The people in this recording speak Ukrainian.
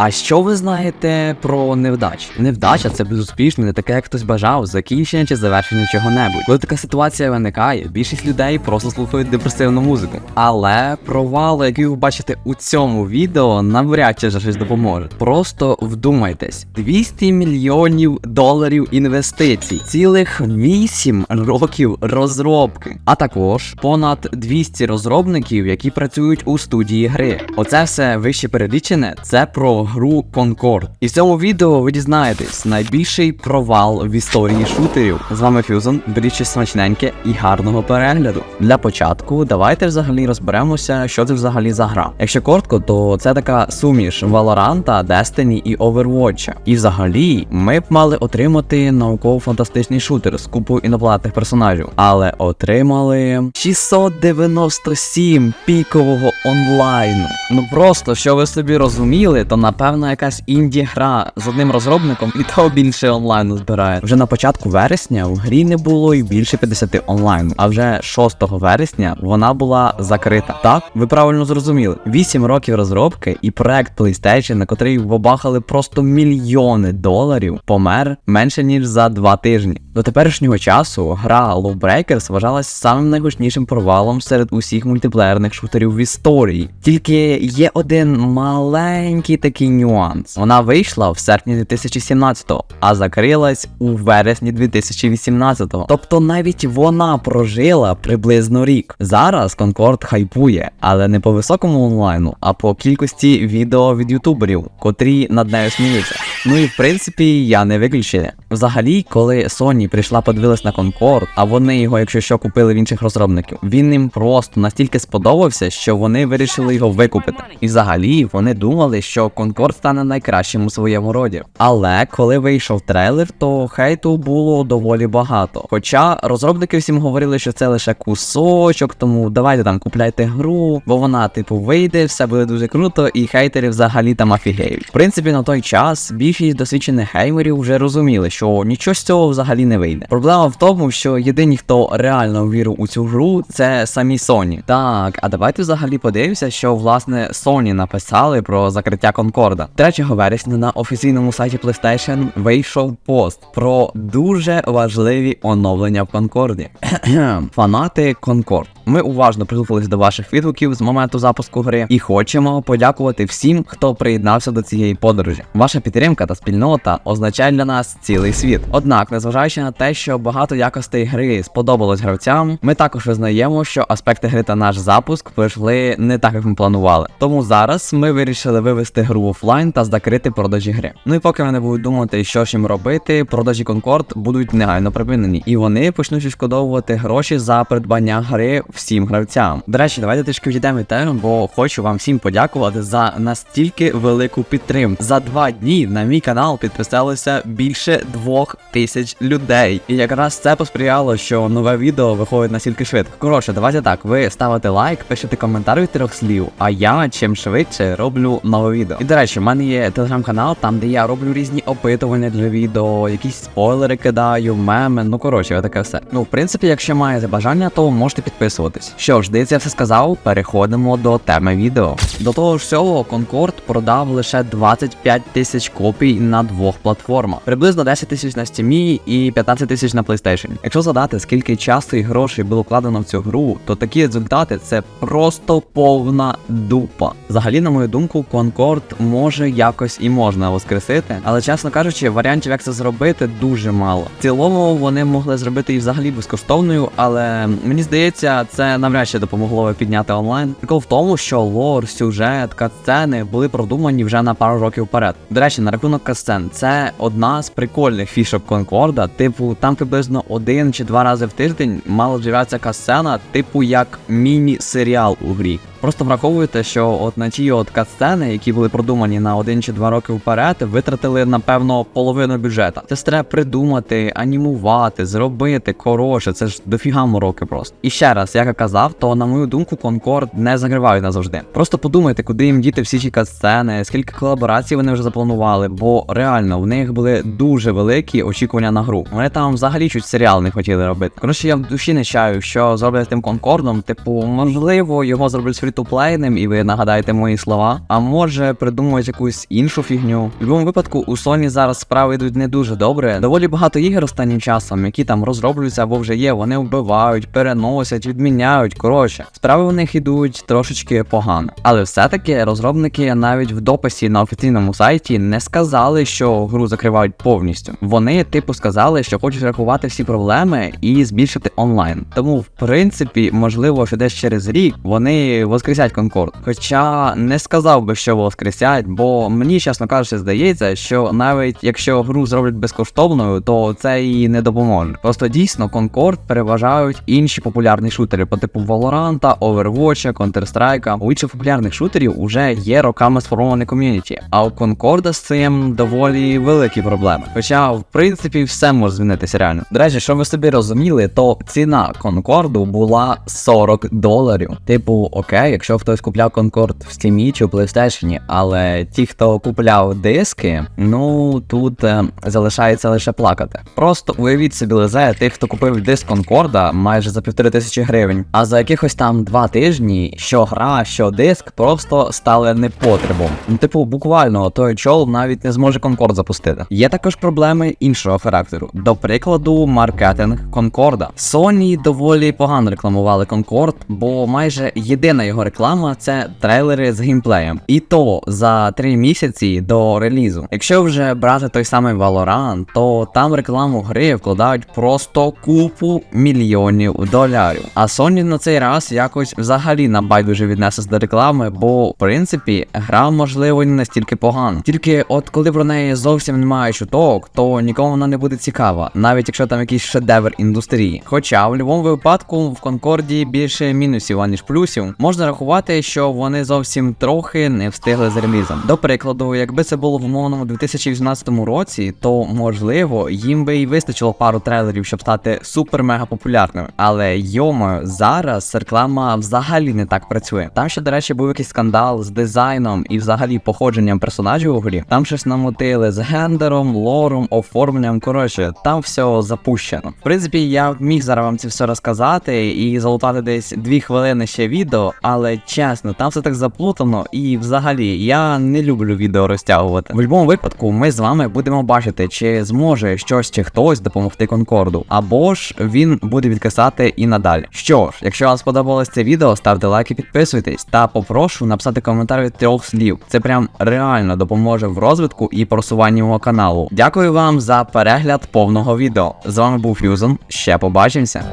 А що ви знаєте про невдачі? Невдача це безуспішне, не таке, як хтось бажав, закінчення чи завершення чого-небудь. Коли така ситуація виникає, більшість людей просто слухають депресивну музику. Але провали, які ви бачите у цьому відео, навряд чи вже щось допоможе. Просто вдумайтесь: 200 мільйонів доларів інвестицій, цілих 8 років розробки, а також понад 200 розробників, які працюють у студії гри. Оце все вище перелічене. Це про гру Concord. І в цьому відео ви дізнаєтесь найбільший провал в історії шутерів. З вами Фюзон, беріть смачненьке і гарного перегляду. Для початку давайте взагалі розберемося, що це взагалі за гра. Якщо коротко, то це така суміш Valorant, Destiny і Overwatch. І взагалі ми б мали отримати науково-фантастичний шутер з купою інопланетних персонажів, але отримали 697 пікового онлайну. Ну просто що ви собі розуміли, то напевно якась інді гра з одним розробником і то більше онлайну збирає. Вже на початку вересня в грі не було і більше 50 онлайну, а вже 6 вересня вона була закрита. Так, ви правильно зрозуміли. 8 років розробки і проект PlayStation, на котрий вобахали просто мільйони доларів, помер менше ніж за 2 тижні. До теперішнього часу гра Lawbreakers вважалась самим найгучнішим провалом серед усіх мультиплеєрних шутерів в історії. Тільки є один маленький такий нюанс. Вона вийшла в серпні 2017-го, а закрилась у вересні 2018-го. Тобто навіть вона прожила приблизно рік. Зараз Конкорд хайпує, але не по високому онлайну, а по кількості відео від ютуберів, котрі над нею сміються. Ну і в принципі я не виключення. Взагалі, коли Sony прийшла подивилась на Concord, а вони його, якщо що, купили в інших розробників, він їм просто настільки сподобався, що вони вирішили його викупити. І взагалі вони думали, що Concord стане найкращим у своєму роді. Але коли вийшов трейлер, то хейту було доволі багато. Хоча розробники всім говорили, що це лише кусочок, тому давайте там купляйте гру, бо вона, типу, вийде, все буде дуже круто, і хейтери взагалі там офігеють. В принципі, на той час більшість досвідчених геймерів вже розуміли, що нічого з цього взагалі не вийде. Проблема в тому, що єдині, хто реально вірив у цю гру, це самі Sony. Так, а давайте взагалі подивимося, що власне Sony написали про закриття Конкорда. 3 вересня на офіційному сайті PlayStation вийшов пост про дуже важливі оновлення в Конкорді. Фанати Конкорд. Ми уважно прислухались до ваших відгуків з моменту запуску гри і хочемо подякувати всім, хто приєднався до цієї подорожі. Ваша підтримка та спільнота означає для нас цілий світ. Однак, незважаючи на те, що багато якостей гри сподобалось гравцям, ми також визнаємо, що аспекти гри та наш запуск пройшли не так, як ми планували. Тому зараз ми вирішили вивести гру в офлайн та закрити продажі гри. Ну і поки вони будуть думати, що ж їм робити, продажі Concord будуть негайно припинені, і вони почнуть відшкодовувати гроші за придбання гри всім гравцям. До речі, давайте трішки відійдемо від бо хочу вам всім подякувати за настільки велику підтримку. За два дні на мій канал підписалося більше двох тисяч людей. І якраз це посприяло, що нове відео виходить настільки швидко. Коротше, давайте так. Ви ставите лайк, пишете коментар від трьох слів, а я чим швидше роблю нове відео. І до речі, в мене є телеграм-канал, там де я роблю різні опитування для відео, якісь спойлери кидаю, меми. Ну коротше, таке все. Ну, в принципі, якщо маєте бажання, то можете підписуватись. Що ж, здається, я все сказав. Переходимо до теми відео. До того ж всього, Concord продав лише 25 тисяч копій на двох платформах, приблизно 10 тисяч на Steam і 15 тисяч на PlayStation. Якщо задати, скільки часу і грошей було вкладено в цю гру, то такі результати це просто повна дупа. Взагалі, на мою думку, Concord може якось і можна воскресити, але чесно кажучи, варіантів, як це зробити, дуже мало. В цілому вони могли зробити і взагалі безкоштовною, але мені здається, це навряд чи допомогло підняти онлайн. Прикол в тому, що лор, сюжет, катсцени були продумані вже на пару років вперед. До речі, на рахунок катсцен, це одна з прикольних фішок Конкорда. Типу, там приблизно один чи два рази в тиждень мала з'являтися катсцена, типу як міні-серіал у грі. Просто враховуйте, що от на ті от катсцени, які були продумані на один чи два роки вперед, витратили напевно половину бюджета. Це треба придумати, анімувати, зробити. Коротше, це ж дофіга мороки просто. І ще раз, як я казав, то на мою думку, Конкорд не закривають назавжди. Просто подумайте, куди їм діти всі ті катсцени, скільки колаборацій вони вже запланували, бо реально в них були дуже великі очікування на гру. Вони там взагалі чуть серіал не хотіли робити. Коротше, я в душі не чаю, що зроблять тим Конкордом. Типу, можливо, його зроблять фрітуплейним, і ви нагадаєте мої слова. А може придумають якусь іншу фігню. В будь-якому випадку у Sony зараз справи йдуть не дуже добре. Доволі багато ігор останнім часом, які там розроблюються або вже є, вони вбивають, переносять, відміняють. Коротше, справи у них ідуть трошечки погано. Але все-таки розробники навіть в дописі на офіційному сайті не сказали, що гру закривають повністю. Вони, типу, сказали, що хочуть рахувати всі проблеми і збільшити онлайн. Тому, в принципі, можливо, що десь через рік вони воскресять Конкорд. Хоча не сказав би, що воскресять, бо мені, чесно кажучи, здається, що навіть якщо гру зроблять безкоштовною, то це і не допоможе. Просто дійсно Конкорд переважають інші популярні шутери по типу Valorant, Overwatch, Counter-Strike. У інших популярних шутерів уже є роками сформоване ком'юніті, а у Конкорда з цим доволі великі проблеми. Хоча, в принципі, все може змінитися реально. До речі, щоб ви собі розуміли, то ціна Конкорду була 40 доларів. Типу, окей, якщо хтось купляв Конкорд в Steam чи у PlayStation, але ті, хто купляв диски, ну тут е, залишається лише плакати. Просто уявіть собі лезе тих, хто купив диск Конкорда майже за півтори тисячі гривень. А за якихось там два тижні, що гра, що диск просто стали непотребом. Ну, типу, буквально той чол навіть не зможе Конкорд запустити. Є також проблеми іншого характеру. До прикладу, маркетинг Конкорда. Sony доволі погано рекламували Конкорд, бо майже єдина його реклама це трейлери з геймплеєм. І то за три місяці до релізу. Якщо вже брати той самий Valorant, то там рекламу гри вкладають просто купу мільйонів доларів. А Sony на цей раз якось взагалі на байдуже віднеслась до реклами, бо в принципі гра можливо не настільки погана. Тільки от коли про неї зовсім немає чуток, то нікому вона не буде цікава, навіть якщо там якийсь шедевр індустрії. Хоча в будь-якому випадку в Конкорді більше мінусів аніж плюсів, можна рахувати, що вони зовсім трохи не встигли з релізом. До прикладу, якби це було в умовному 2018 році, то можливо їм би і вистачило пару трейлерів, щоб стати супер-мега популярними. Але йомо, зараз реклама взагалі не так працює. Там ще, до речі, був якийсь скандал з дизайном і взагалі походженням персонажів у грі. Там щось намотили з гендером, лором, оформленням. Коротше, там все запущено. В принципі, я міг зараз вам це все розказати і залутати десь дві хвилини ще відео, але чесно, там все так заплутано, і взагалі я не люблю відео розтягувати. В будь-якому випадку ми з вами будемо бачити, чи зможе щось чи хтось допомогти Конкорду, або ж він буде відкисати і надалі. Що ж, якщо вам сподобалось це відео, ставте лайк і підписуйтесь, та попрошу написати коментар від трьох слів. Це прям реально допоможе в розвитку і просуванні мого каналу. Дякую вам за перегляд повного відео. З вами був Фюзон. Ще побачимося.